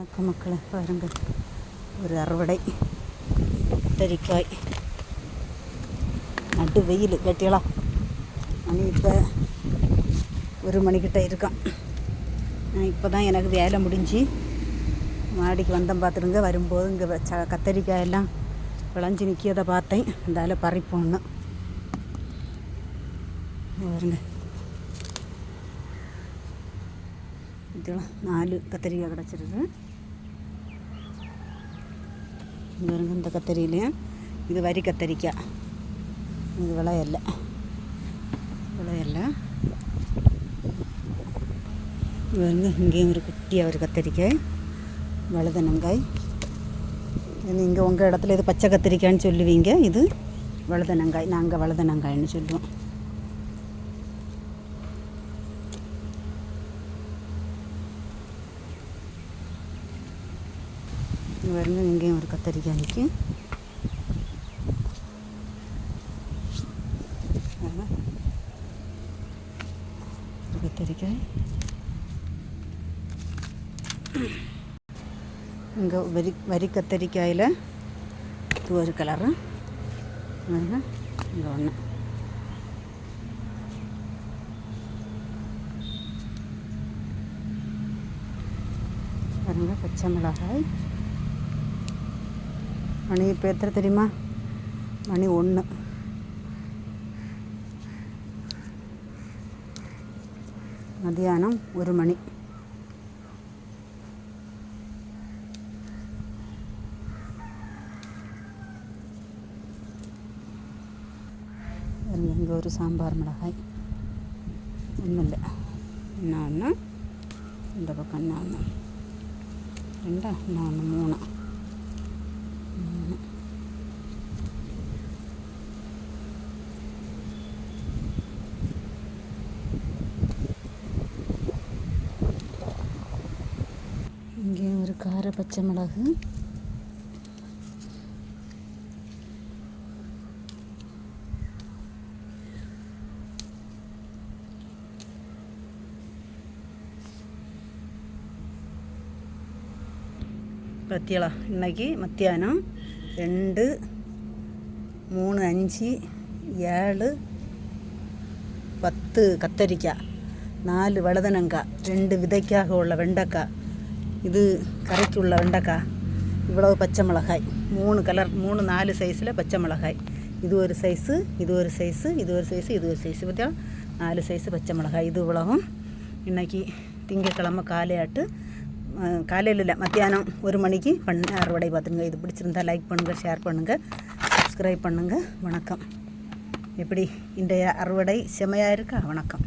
வணக்கம் மக்களை பாருங்கள். ஒரு அறுவடை. கத்தரிக்காய் நட்டு வெயில் கட்டியலாம் மணி இப்போ ஒரு மணிக்கிட்ட இருக்கான். நான் இப்போ தான் எனக்கு வேலை முடிஞ்சு மாடிக்கு வந்தேன் பார்த்துருங்க வரும்போது இங்கே ச கத்தரிக்காயெல்லாம் விளைஞ்சி நிற்கிறத பார்த்தேன். அந்தால பறிப்போன்னு. பாருங்கள் இதெல்லாம் நாலு கத்திரிக்காய் கிடச்சிருக்கு இங்கே பாருங்க இந்த கத்திரியிலையும் இது வரி கத்தரிக்காய் இது விளையல்ல விளையல்ல இது வந்து இங்கேயும் ஒரு குட்டியாக ஒரு கத்திரிக்காய் வழுதனங்காய் நீங்கள் உங்கள் இடத்துல இது பச்சை கத்திரிக்காய்ன்னு சொல்லுவீங்க இது வழுதனங்காய் நாங்கள் வழுதனங்காய்னு சொல்லுவோம் இங்க பாருங்க இங்கேயும் ஒரு கத்தரிக்காய் நிற்கும் ஒரு கத்தரிக்காய். இங்கே வரி வரி கத்தரிக்காயில் இது ஒரு கலரு. பாருங்க இங்கே ஒன்று பாருங்க பச்சை மிளகாய். மணி இப்போ எத்தனை தெரியுமா? மணி ஒன்று. மதியானம் ஒரு மணி. இங்கே ஒரு சாம்பார் மிளகாய். ஒன்றும் இல்லை என்ன ஒன்று இந்த பக்கம் என்ன ஒன்று ரெண்டா? என்ன ஒன்று மூணு மூணு இங்கே ஒரு கார பச்சை மிளகு. பத்தியலா இன்னைக்கு மத்தியானம் ரெண்டு மூணு அஞ்சு ஏழு பத்து கத்தரிக்காய் நாலு வழுதனங்காய் ரெண்டு விதைக்காக உள்ள வெண்டைக்காய். இது கரைக்குள்ள வெண்டைக்காய் இவ்வளவு பச்சை மிளகாய். மூணு கலர் மூணு நாலு சைஸில் பச்சை மிளகாய். இது ஒரு சைஸு இது ஒரு சைஸு இது ஒரு சைஸு இது ஒரு சைஸு பார்த்தியா நாலு சைஸு பச்சை மிளகாய். இது இவ்வளவும். இன்றைக்கி திங்கக்கிழமை காலையாட்டு. காலையில் இல்லை மத்தியானம் ஒரு மணிக்கு பண்ண அறுவடை. பார்த்துங்க இது பிடிச்சிருந்தா லைக் பண்ணுங்கள் ஷேர் பண்ணுங்கள் சப்ஸ்கிரைப் பண்ணுங்கள் வணக்கம். எப்படி? இன்றைய அறுவடை செமையாக இருக்கா? வணக்கம்.